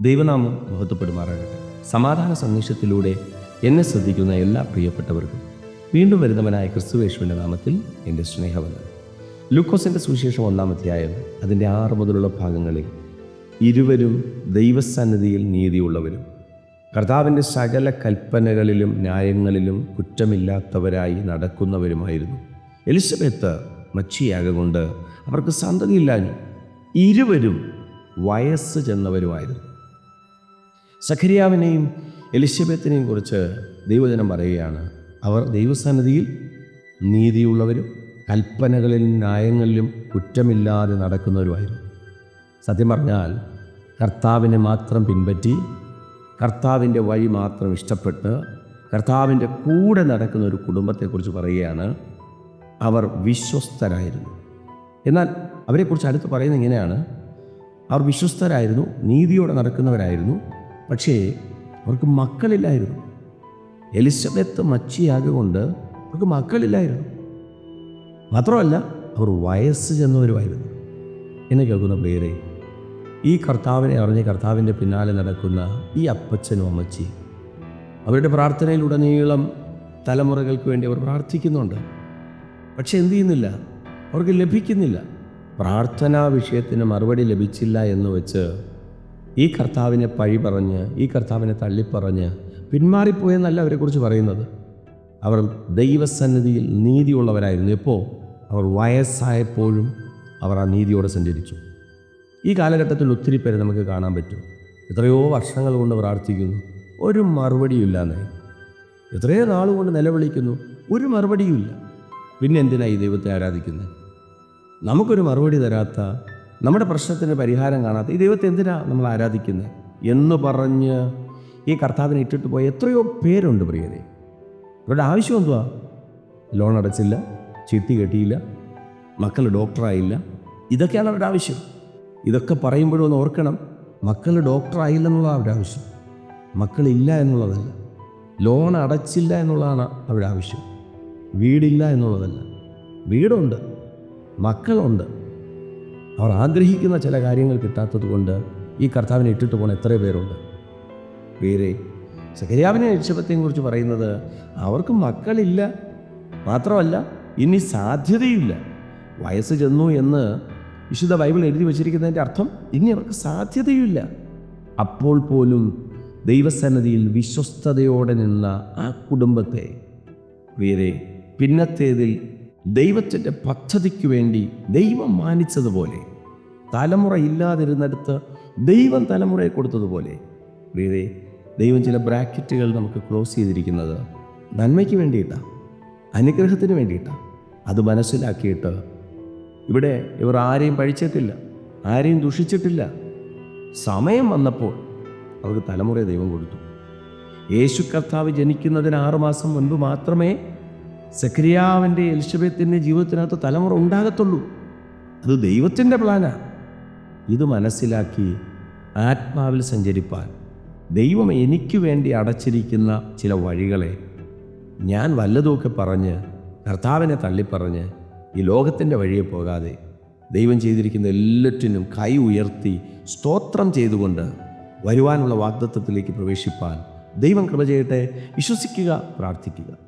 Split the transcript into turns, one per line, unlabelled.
ദൈവനാമം മഹത്വപ്പെടുമാറാകട്ടെ. സമാധാന സന്ദേശത്തിലൂടെ എന്നെ ശ്രദ്ധിക്കുന്ന എല്ലാ പ്രിയപ്പെട്ടവർക്കും വീണ്ടും വരുന്നവനായ ക്രിസ്തുവേശുവിന്റെ നാമത്തിൽ എന്റെ സ്നേഹവന്ദനം. ലൂക്കോസിന്റെ സുവിശേഷം ഒന്നാം അധ്യായം അതിന്റെ ആറ് മുതലുള്ള ഭാഗങ്ങളിൽ ഇരുവരും ദൈവസന്നിധിയിൽ നീതിയുള്ളവരും കർത്താവിന്റെ സകല കൽപ്പനകളിലും ന്യായങ്ങളിലും കുറ്റമില്ലാത്തവരായി നടക്കുന്നവരുമായിരുന്നു. എലിസബത്ത് മച്ചിയാകൊണ്ട് അവർക്ക് സന്തതിയില്ലാഞ്ഞു ഇരുവരും വയസ്സ് ചെന്നവരുമായിരുന്നു. സഖരിയാവിനെയും എലിസബത്തിനെയും കുറിച്ച് ദൈവജനം പറയുകയാണ്. അവർ ദൈവസന്നിധിയിൽ നീതിയുള്ളവരും കൽപ്പനകളിലും ന്യായങ്ങളിലും കുറ്റമില്ലാതെ നടക്കുന്നവരുമായിരുന്നു. സത്യം പറഞ്ഞാൽ കർത്താവിനെ മാത്രം പിൻപറ്റി കർത്താവിന്റെ വഴി മാത്രം ഇഷ്ടപ്പെട്ട് കർത്താവിന്റെ കൂടെ നടക്കുന്ന ഒരു കുടുംബത്തെക്കുറിച്ച് പറയുകയാണ് അവർ വിശ്വസ്തരായിരുന്നു. എന്നാൽ അവരെക്കുറിച്ച് അടുത്ത് പറയുന്നത് ഇങ്ങനെയാണ്. അവർ വിശ്വസ്തരായിരുന്നു നീതിയോടെ നടക്കുന്നവരായിരുന്നു. പക്ഷേ അവർക്ക് മക്കളില്ലായിരുന്നു. എലിസബത്ത് മച്ചിയാകൊണ്ട് അവർക്ക് മക്കളില്ലായിരുന്നു. മാത്രമല്ല അവർ വയസ്സ് ചെന്നവരുമായിരുന്നു. എന്നെ കേൾക്കുന്ന പേരെ ഈ കർത്താവിനെ അറിഞ്ഞ് കർത്താവിന്റെ പിന്നാലെ നടക്കുന്ന ഈ അപ്പച്ചനും അമ്മച്ചി അവരുടെ പ്രാർത്ഥനയിലുടനീളം തലമുറകൾക്ക് വേണ്ടി അവർ പ്രാർത്ഥിക്കുന്നുണ്ട്. പക്ഷെ എന്തു ചെയ്യുന്നില്ല? അവർക്ക് ലഭിക്കുന്നില്ല. പ്രാർത്ഥനാ വിഷയത്തിന് മറുപടി ലഭിച്ചില്ല എന്ന് വെച്ച് ഈ കർത്താവിനെ പഴി പറഞ്ഞ് ഈ കർത്താവിനെ തള്ളിപ്പറഞ്ഞ് പിന്മാറിപ്പോയെന്നല്ല അവരെക്കുറിച്ച് പറയുന്നത്. അവർ ദൈവസന്നിധിയിൽ നീതിയുള്ളവരായിരുന്നു. എപ്പോൾ അവർ വയസ്സായപ്പോഴും അവർ ആ നീതിയോടെ സഞ്ചരിച്ചു. ഈ കാലഘട്ടത്തിൽ ഒത്തിരി പേരെ നമുക്ക് കാണാൻ പറ്റും. എത്രയോ വർഷങ്ങൾ കൊണ്ട് പ്രാർത്ഥിക്കുന്നു. ഒരു മറുപടിയില്ലാന്നേ എത്രയോ നാൾ കൊണ്ട് നിലവിളിക്കുന്നു. ഒരു മറുപടിയുമില്ല പിന്നെ എന്തിനാണ് ഈ ദൈവത്തെ ആരാധിക്കുന്നത് നമുക്കൊരു മറുപടി തരാത്ത നമ്മുടെ പ്രശ്നത്തിന് പരിഹാരം കാണാത്ത ഈ ദൈവത്തെ എന്തിനാ നമ്മൾ ആരാധിക്കുന്നത് എന്ന് പറഞ്ഞ് ഈ കർത്താവിനെ ഇട്ടിട്ട് പോയ എത്രയോ പേരുണ്ട് പ്രിയരെ. അവരുടെ ആവശ്യം എന്തുവാ? ലോൺ അടച്ചില്ല ചിട്ടി കെട്ടിയില്ല മക്കൾ ഡോക്ടറായില്ല. ഇതൊക്കെയാണ് അവരുടെ ആവശ്യം. ഇതൊക്കെ പറയുമ്പോഴും ഒന്ന് ഓർക്കണം മക്കൾ ഡോക്ടറായില്ല എന്നുള്ളതാണ് അവരുടെ ആവശ്യം. മക്കളില്ല എന്നുള്ളതല്ല. ലോൺ അടച്ചില്ല എന്നുള്ളതാണ് അവരുടെ ആവശ്യം. വീടില്ല എന്നുള്ളതല്ല. വീടുണ്ട് മക്കളുണ്ട്. അവർ ആഗ്രഹിക്കുന്ന ചില കാര്യങ്ങൾ കിട്ടാത്തത് കൊണ്ട് ഈ കർത്താവിനെ ഇട്ടിട്ട് പോകുന്ന എത്ര പേരുണ്ട്. പേരെ സഖരിയാവിനെ രക്ഷപത്തെയും കുറിച്ച് പറയുന്നത് അവർക്ക് മക്കളില്ല. മാത്രമല്ല ഇനി സാധ്യതയില്ല. വയസ്സ് ചെന്നു എന്ന് വിശുദ്ധ ബൈബിൾ എഴുതി വച്ചിരിക്കുന്നതിന്റെ അർത്ഥം ഇനി അവർക്ക് സാധ്യതയില്ല. അപ്പോൾ പോലും ദൈവസന്നതിയിൽ വിശ്വസ്തയോടെ നിന്ന ആ കുടുംബത്തെ വേറെ പിന്നത്തേതിൽ ദൈവത്തിന്റെ പദ്ധതിക്ക് വേണ്ടി ദൈവം മാനിച്ചതുപോലെ തലമുറ ഇല്ലാതിരുന്നിടത്ത് ദൈവം തലമുറയെ കൊടുത്തതുപോലെ. വേറെ ദൈവം ചില ബ്രാക്കറ്റുകൾ നമുക്ക് ക്ലോസ് ചെയ്തിരിക്കുന്നത് നന്മയ്ക്ക് വേണ്ടിയിട്ടാണ് അനുഗ്രഹത്തിന് വേണ്ടിയിട്ടാണ് അത് മനസ്സിലാക്കിയിട്ട് ഇവിടെ ഇവർ ആരെയും പഴിച്ചിട്ടില്ല ആരെയും ദുഷിച്ചിട്ടില്ല. സമയം വന്നപ്പോൾ അവർക്ക് തലമുറയെ ദൈവം കൊടുത്തു. യേശു കർത്താവ് ജനിക്കുന്നതിന് ആറുമാസം മുൻപ് മാത്രമേ സക്രിയാവിന്റെ എലിസബത്തിന്റെ ജീവിതത്തിനകത്ത് തലമുറ ഉണ്ടാകത്തുള്ളൂ. അത് ദൈവത്തിന്റെ പ്ലാനാണ് ഇത് മനസ്സിലാക്കി ആത്മാവിൽ സഞ്ചരിപ്പാൻ ദൈവം എനിക്ക് വേണ്ടി അടച്ചിരിക്കുന്ന ചില വഴികളെ ഞാൻ വല്ലതുമൊക്കെ പറഞ്ഞ് കർത്താവിനെ തള്ളിപ്പറഞ്ഞ് ഈ ലോകത്തിന്റെ വഴിയെ പോകാതെ ദൈവം ചെയ്തിരിക്കുന്ന എല്ലാറ്റിനും കൈ ഉയർത്തി സ്തോത്രം ചെയ്തുകൊണ്ട് വരുവാനുള്ള വാഗ്ദത്വത്തിലേക്ക് പ്രവേശിപ്പാൻ ദൈവം കൃപ ചെയ്യട്ടെ. വിശ്വസിക്കുക പ്രാർത്ഥിക്കുക.